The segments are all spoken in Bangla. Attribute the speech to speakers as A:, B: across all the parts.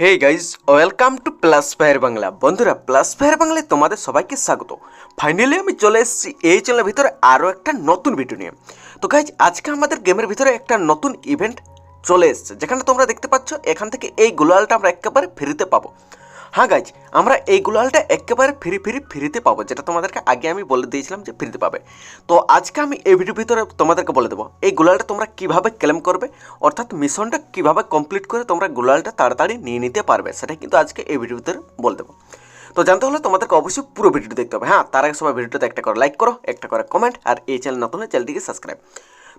A: Hey guys welcome to plus fire Bangla বন্ধুরা প্লাস ফায়ার বাংলায় তোমাদের সবাইকে স্বাগত। ফাইনালি আমি চলে এসেছি এই চ্যানেলের ভিতরে আরও একটা নতুন ভিডিও নিয়ে। তো গাইজ আজকে আমাদের গেমের ভিতরে একটা নতুন ইভেন্ট চলে এসছে। যেখানে তোমরা দেখতে পাচ্ছ, এখান থেকে এই গ্লোয়ালটা আমরা একেবারে ফ্রিতে পাবো। হ্যাঁ গাইজ আমরা এই গুলালটা একেবারে ফ্রি ফ্রি ফ্রিতে পাবো, যেটা তোমাদেরকে আগে আমি বলে দিয়েছিলাম যে ফ্রিতে পাবে। তো আজকে আমি এই ভিডিওর ভিতরে তোমাদেরকে বলে দেবো, এই গুলালটা তোমরা কীভাবে ক্লেম করবে, অর্থাৎ মিশনটা কীভাবে কমপ্লিট করে তোমরা গুলালটা তাড়াতাড়ি নিয়ে নিতে পারবে, সেটা কিন্তু আজকে এই ভিডিওর ভিতরে বলে দেবো। তো জানতে হলে তোমাদেরকে অবশ্যই পুরো ভিডিওটি দেখতে হবে হ্যাঁ তার আগে সবাই ভিডিওতে একটা করে লাইক করো, একটা করে কমেন্ট আর এই চ্যানেল নতুন হলে চ্যানেলটিকে সাবস্ক্রাইব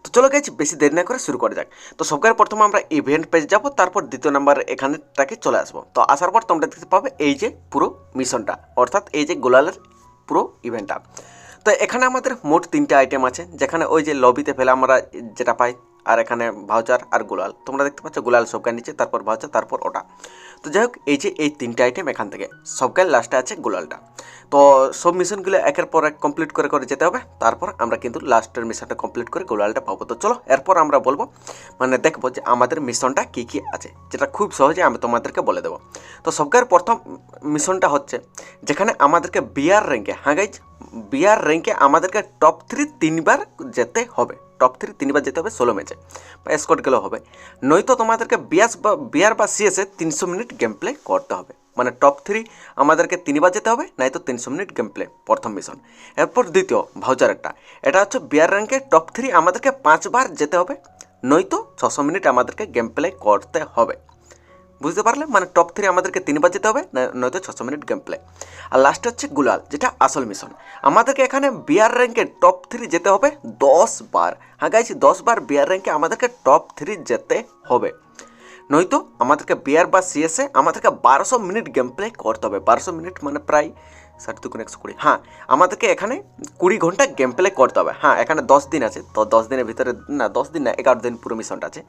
A: তো চলো গেছি বেশি দেরি না করে শুরু করা যাক। তো সবকার প্রথমে আমরা ইভেন্ট পেজ যাব, তারপর দ্বিতীয় নাম্বার এখানেটাকে চলে আসব। তো আসার পর তোমরা দেখতে পাবে এই যে পুরো মিশনটা অর্থাৎ এই যে গোলালের পুরো ইভেন্টটা তো এখানে আমাদের মোট তিনটে আইটেম আছে, যেখানে ওই যে লবিতে ফেলে আমরা যেটা পাই আর এখানে ভাউচার আর গোলাল। তোমরা দেখতে পাচ্ছ গোলাল সবকার নিচে তারপর ভাউচার তারপর ওটা। তো যাই হোক, এই যে এই তিনটে আইটেম এখান থেকে। সবকার লাস্টে আছে গোলালটা। তো সব মিশনগুলো একের পর এক কমপ্লিট করে করে যেতে হবে। তারপর আমরা কিন্তু লাস্টের মিশনটা কমপ্লিট করে গোলালটা পাবো। তো চলো, এরপর আমরা বলব মানে দেখব যে আমাদের মিশনটা কী কী আছে, যেটা খুব সহজে আমি তোমাদেরকে বলে দেবো। তো সবকার প্রথম মিশনটা হচ্ছে, যেখানে আমাদেরকে বিয়ার র্যাঙ্কে হ্যাঁ গাইজ বিয়ার র্যাঙ্কে আমাদেরকে টপ থ্রি তিনবার যেতে হবে। টপ থ্রি তিনবার যেতে হবে ষোলো ম্যাচে বা স্কোয়াড গেলেও হবে। নয়তো তোমাদেরকে বিয়াস বা, বিয়ার বা সিএসে তিনশো মিনিট গেম প্লে করতে হবে। মানে টপ থ্রি আমাদেরকে তিনবার যেতে হবে নাই তো তিনশো মিনিট গেম প্লে প্রথম মিশন এরপর দ্বিতীয় ভাউচারেরটা এটা হচ্ছে বিয়ার র্যাঙ্কে টপ থ্রি আমাদেরকে পাঁচবার যেতে হবে, নয়তো ছশো মিনিট আমাদেরকে গেম প্লে করতে হবে। বুঝতে পারলে? মানে টপ থ্রি আমাদেরকে তিনবার যেতে হবে নয়তো ছশো মিনিট গেম প্লে আর লাস্ট হচ্ছে গুলাল, যেটা আসল মিশন আমাদেরকে এখানে বিয়ার র্যাঙ্কে টপ থ্রি যেতে হবে দশ বার। হ্যাঁ গাইছি দশ বার বিয়ার র্যাঙ্কে আমাদেরকে টপ থ্রি যেতে হবে। নয়তো আমাদেরকে বিয়ার বা সিএসএ আমাদেরকে বারোশো মিনিট গেম প্লে করতে হবে। বারোশো মিনিট মানে প্রায় ষাট দুগুণ একশো কুড়ি। হ্যাঁ আমাদেরকে এখানে কুড়ি ঘণ্টা গেম প্লে করতে হবে। হ্যাঁ এখানে দশ দিন আছে। তো দশ দিনের ভিতরে, না, দশ দিন না, এগারো দিন পুরো মিশনটা আছে।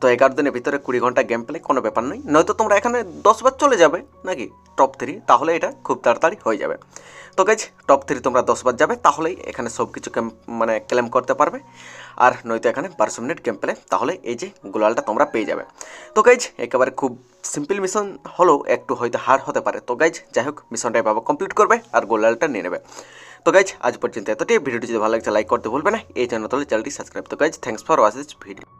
A: তো এগারো দিনের ভিতরে কুড়ি ঘণ্টা গেম প্লে কোনো ব্যাপার নয়। নয়তো তোমরা এখানে দশ বার চলে যাবে, নাকি? টপ থ্রি তাহলে এটা খুব তাড়াতাড়ি হয়ে যাবে। তো গাইজ টপ থ্রি তোমরা দশ বার যাবে, তাহলেই এখানে সব কিছু মানে ক্লেম করতে পারবে। আর নয়তো এখানে বারোশো মিনিট গেম প্লে তাহলে এই যে গোলালটা তোমরা পেয়ে যাবে। তো গাইজ একেবারে খুব সিম্পল মিশন হলেও একটু হয়তো হার হতে পারে। তো গাইজ যাই হোক মিশনটা এভাবে কমপ্লিট করবে আর গোলালটা নিয়ে নেবে। তো গাইজ আজ পর্যন্ত এতটাই। ভিডিওটি যদি ভালো লাগছে লাইক করতে ভুলবে না। এই জন্য তাহলে চ্যানেলটি সাবস্ক্রাইব তো guys thanks for watch this video